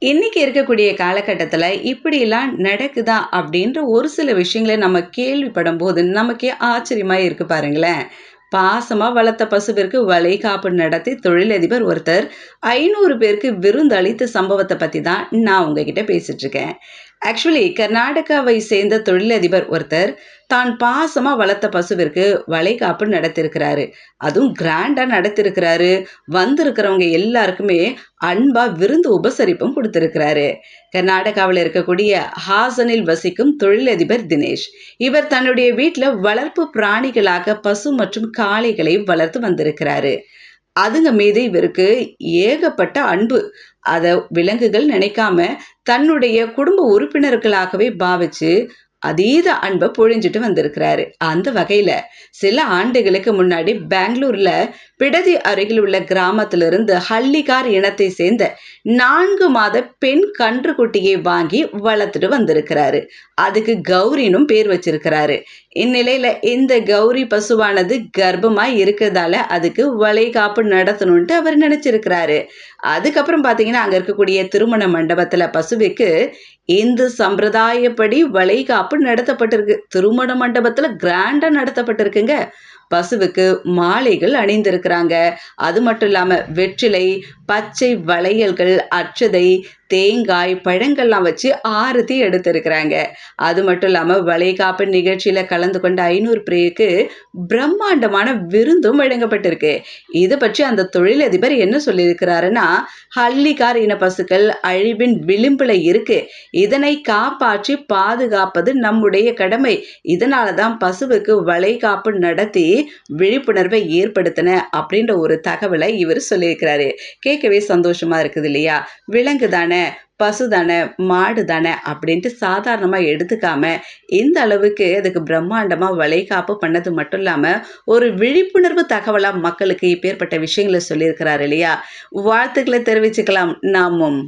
இன்னைக்கு இருக்கக்கூடிய காலகட்டத்தில் இப்படிலாம் நடக்குதா அப்படின்ற ஒரு சில விஷயங்களை நம்ம கேள்விப்படும் போது நமக்கே ஆச்சரியமாக இருக்கு பாருங்களேன். பாசமாக வளர்த்த பசுவிற்கு வளைகாப்பு நடத்தி தொழிலதிபர் ஒருத்தர் ஐநூறு பேருக்கு விருந்தளித்த சம்பவத்தை பற்றி தான் நான் உங்ககிட்ட பேசிகிட்ருக்கேன் ஆக்சுவலி கர்நாடகாவை சேர்ந்த தொழிலதிபர் ஒருத்தர் தான் பாசமாக வளர்த்த பசுவிற்கு வளைகாப்பு நடத்திருக்கிறாரு அதுவும் கிராண்டாக நடத்திருக்கிறாரு வந்திருக்கிறவங்க எல்லாருக்குமே அன்பாக விருந்து உபசரிப்பும் கொடுத்துருக்கிறாரு. கர்நாடகாவில் இருக்கக்கூடிய ஹாசனில் வசிக்கும் தொழிலதிபர் தினேஷ். இவர் தன்னுடைய வீட்டில் வளர்ப்பு பிராணிகளாக பசு மற்றும் காளைகளை வளர்த்து வந்திருக்கிறாரு. அதுங்க மீது இவருக்கு ஏகப்பட்ட அன்பு. அதை விலங்குகள் நினைக்காம தன்னுடைய குடும்ப உறுப்பினர்களாகவே பாவிச்சு அதீத அன்பை பொழிஞ்சிட்டு வந்திருக்கிறாரு. அந்த வகையில சில ஆண்டுகளுக்கு முன்னாடி பெங்களூர்ல பிடதி அருகில் உள்ள கிராமத்திலிருந்து ஹள்ளிகார் இனத்தை சேர்ந்த நான்கு மாத பெண் கன்றுக்குட்டியை வாங்கி வளர்த்துட்டு வந்திருக்கிறாரு. அதுக்கு கௌரினும் பேர் வச்சிருக்கிறாரு. இந்நிலையில இந்த கௌரி பசுவானது கர்ப்பமாக இருக்கிறதால அதுக்கு வளைகாப்பு நடத்தணும்ட்டு அவர் நினைச்சிருக்கிறாரு. அதுக்கப்புறம் பார்த்தீங்கன்னா அங்கே இருக்கக்கூடிய திருமண மண்டபத்தில் பசுவுக்கு இந்து சம்பிரதாயப்படி வளைகாப்பு நடத்தப்பட்டிருக்கு. திருமண மண்டபத்தில் கிராண்டாக நடத்தப்பட்டிருக்குங்க. பசுவுக்கு மாலைகள் அணிந்திருக்கிறாங்க. அது மட்டும் இல்லாமல் வெற்றிலை பச்சை வளையல்கள் அச்சதை தேங்காய் பழங்கள்லாம் வச்சு ஆரத்தி எடுத்திருக்கிறாங்க. அது மட்டும் இல்லாமல் வளைகாப்பு நிகழ்ச்சியில் கலந்து கொண்ட ஐநூறு பேருக்கு பிரம்மாண்டமான விருந்தும் வழங்கப்பட்டிருக்கு. இதை பற்றி அந்த தொழிலதிபர் என்ன சொல்லியிருக்கிறாருன்னா ஹல்லிகார் இன பசுக்கள் அழிவின் விளிம்பில் இருக்கு. இதனை காப்பாற்றி பாதுகாப்பது நம்முடைய கடமை. இதனால தான் பசுவுக்கு வளைகாப்பு நடத்தி விழிப்புணர்வை ஏற்படுத்தின அப்படின்ற ஒரு தகவலை இவர் சொல்லியிருக்கிறாரு. கேட்கவே சந்தோஷமா இருக்குது இல்லையா? விலங்கு தானே பசு தானே மாடு தானே அப்படின்ட்டு சாதாரணமாக எடுத்துக்காம இந்த அளவுக்கு அதுக்கு பிரம்மாண்டமாக வளைகாப்பு பண்ணது மட்டும் இல்லாமல் ஒரு விழிப்புணர்வு தகவலாக மக்களுக்கு இப்பேற்பட்ட விஷயங்களை சொல்லியிருக்கிறாரு இல்லையா? வாழ்த்துக்களை தெரிவிச்சுக்கலாம். நாமும்.